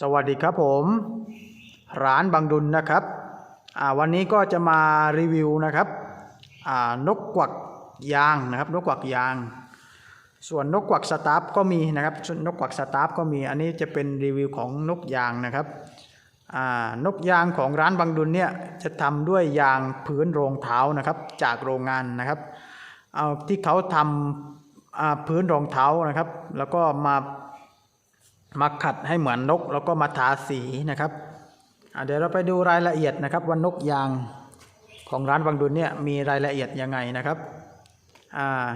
สวัสดีครับผม ร้านบางดุลนะครับวันนี้ก็จะมารีวิวนะครับนกกวักยางนะครับ นกกวักยาง ส่วนนกกวักสตาร์ฟก็มีนะครับส่วนนกกวักสตาร์ฟก็มีอันนี้จะเป็นรีวิวของนกยางนะครับนกยางของร้านบางดุลเนี่ยจะทำด้วยยางพื้นรองเท้านะครับจากโรงงานนะครับเอาที่เขาทำพื้นรองเท้านะครับ แล้วก็มา มาขัดให้เหมือนนก แล้วก็มาทาสีนะครับเดี๋ยวเราไปดูรายละเอียดนะครับว่านกยางของร้านบางดุลเนี่ยมีรายละเอียดยังไงนะครับา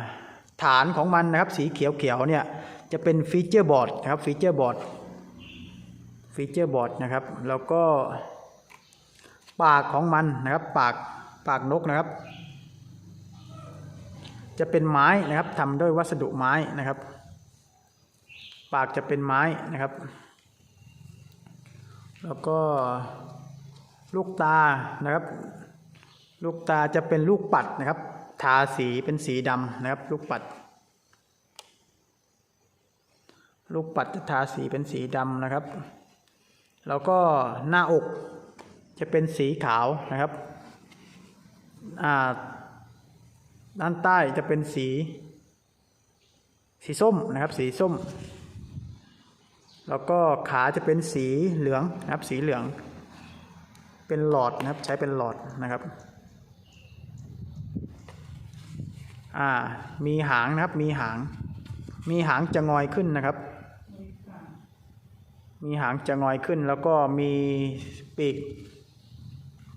ฐานของมันนะครับสีเขียวๆเนี่ยจะเป็นฟีเจอร์บอร์ดนะครับฟีเจอร์บอร์ดฟีเจอร์บอร์ดนะครับแล้วก็ปากของมันนะครับปากปากนกนะครับ จะเป็นไม้นะครับทำด้วยวัสดุไม้นะครับ ปากจะเป็นไม้นะครับ แล้วก็ลูกตานะครับ ลูกตาจะเป็นลูกปัดนะครับ ทาสีเป็นสีดำนะครับ ลูกปัด ลูกปัดจะทาสีเป็นสีดำนะครับ แล้วก็หน้าอกจะเป็นสีขาวนะครับอ่าด้านใต้จะเป็นสี สีส้มนะครับ สีส้ม แล้วก็ขาจะเป็นสีเหลืองนะครับสีเหลือง เป็นหลอดนะครับใช้เป็นหลอดนะครับอ่ามีหางนะครับมีหาง มีหางจะงอยขึ้นนะครับ มีหางจะงอยขึ้น แล้วก็มีปีก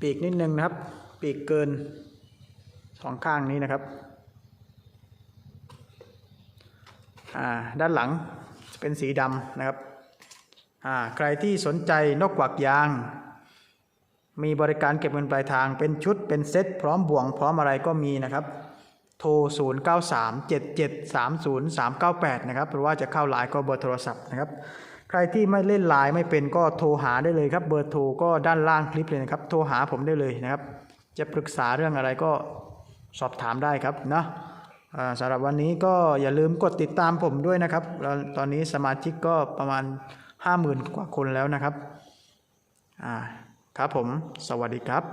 ปีกนิดนึงนะครับ ปีกเกินสองข้างนี้นะครับอ่าด้านหลังเป็นสีดำนะครับ อ่าใครที่สนใจนกกวักยาง มีบริการเก็บเงินปลายทางเป็นชุดเป็นเซ็ตพร้อมบ่วง พร้อมอะไรก็มีนะครับโทร 0 9 3 7 7 3 0 3 9 8 นะครับ หรือว่าจะเข้าไลน์ก็เบอร์โทรศัพท์นะครับ ใครที่ไม่เล่นไลน์ไม่เป็นก็โทรหาได้เลยครับ เบอร์โทรก็ด้านล่างคลิปเลยนะครับ โทรหาผมได้เลยนะครับ จะปรึกษาเรื่องอะไรก็สอบถามได้ครับนะสำหรับวันนี้ก็อย่าลืมกดติดตามผมด้วยนะครับแล้วตอนนี้สมาชิกก็ประมาณ 50,000 กว่าคนแล้วนะครับ อ่า ครับผม สวัสดีครับ